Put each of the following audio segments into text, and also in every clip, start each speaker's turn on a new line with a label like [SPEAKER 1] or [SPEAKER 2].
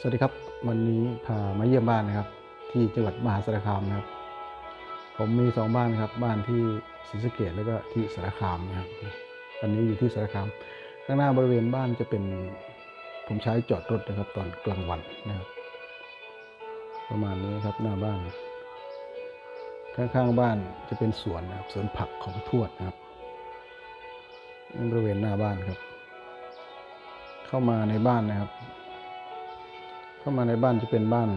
[SPEAKER 1] สวัสดีครับ วันนี้พามาเยี่ยมบ้านนะครับ ที่จังหวัดมหาสารคามนะครับ ผมมีสองบ้านครับ บ้านที่ศรีสะเกดแล้วก็ที่สารคามนะครับวันนี้อยู่ที่สารคาม ข้างหน้าบริเวณบ้านจะเป็นผมใช้จอดรถนะครับ ตอนกลางวันนะครับ ประมาณนี้ครับหน้าบ้าน ข้างๆบ้านจะเป็นสวนนะครับสวนผักของทวดนะครับนี่บริเวณหน้าบ้านครับ เข้ามาในบ้านนะครับ เข้ามาในบ้านจะเป็นบ้าน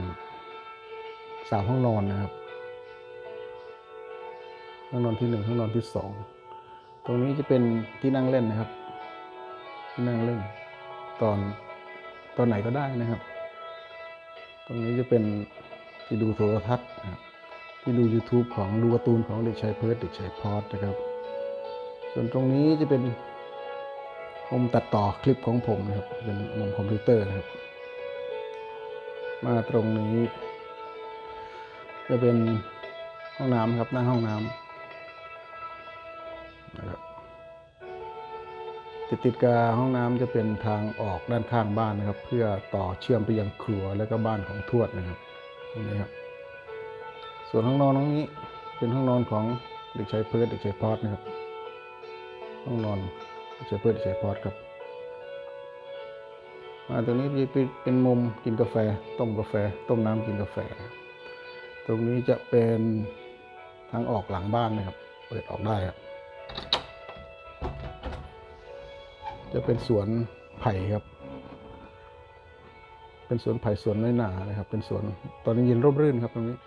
[SPEAKER 1] สามห้องนอนนะครับห้องนอนที่หนึ่งห้องนอนที่สองตรงนี้จะเป็นที่นั่งเล่นนะครับ ที่นั่งเล่น ตอนตอนไหนก็ได้นะครับ ตรงนี้จะเป็นที่ดูโทรทัศน์นะครับที่ดู YouTube ของดูการ์ตูนของเด็กชายเพิร์ดเด็กชายพอดนะครับ ส่วนตรงนี้จะเป็นมุมตัดต่อคลิปของผมนะครับ เป็นมุมคอมพิวเตอร์นะครับ มาตรงนี้ จะเป็นห้องน้ำครับหน้าห้องน้ำนะครับติดติดกับห้องน้ำจะเป็นทางออกด้านข้างบ้านนะครับ เพื่อต่อเชื่อมไปยังครัวและก็บ้านของทวดนะครับตรงนี้ครับ ส่วนห้องนอนตรงนี้เป็นห้องนอนของเด็กชายเพิร์ดเด็กชายพอดนะครับห้องนอนเด็กชายเพิร์ดเด็กชายพอดครับ มาตรงนี้จะเป็นมุมกินกาแฟ ต้มกาแฟ ต้มน้ำกินกาแฟ ตรงนี้จะเป็นทางออกหลังบ้านนะครับ เปิดออกได้ครับ จะเป็นสวนไผ่ครับ เป็นสวนไผ่สวนน้อยหนานะครับ เป็นสวน ตอนนี้เย็นร่มรื่นครับตรงนี้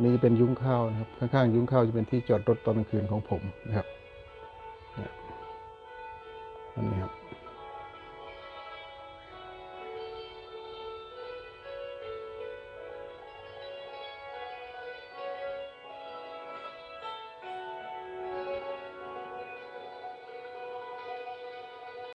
[SPEAKER 1] นี่จะเป็นยุ้งข้าวนะครับ ข้างๆยุ้งข้าวจะเป็นที่จอดรถตอนกลางคืนของผมนะครับนี่ยอันนี้ครับ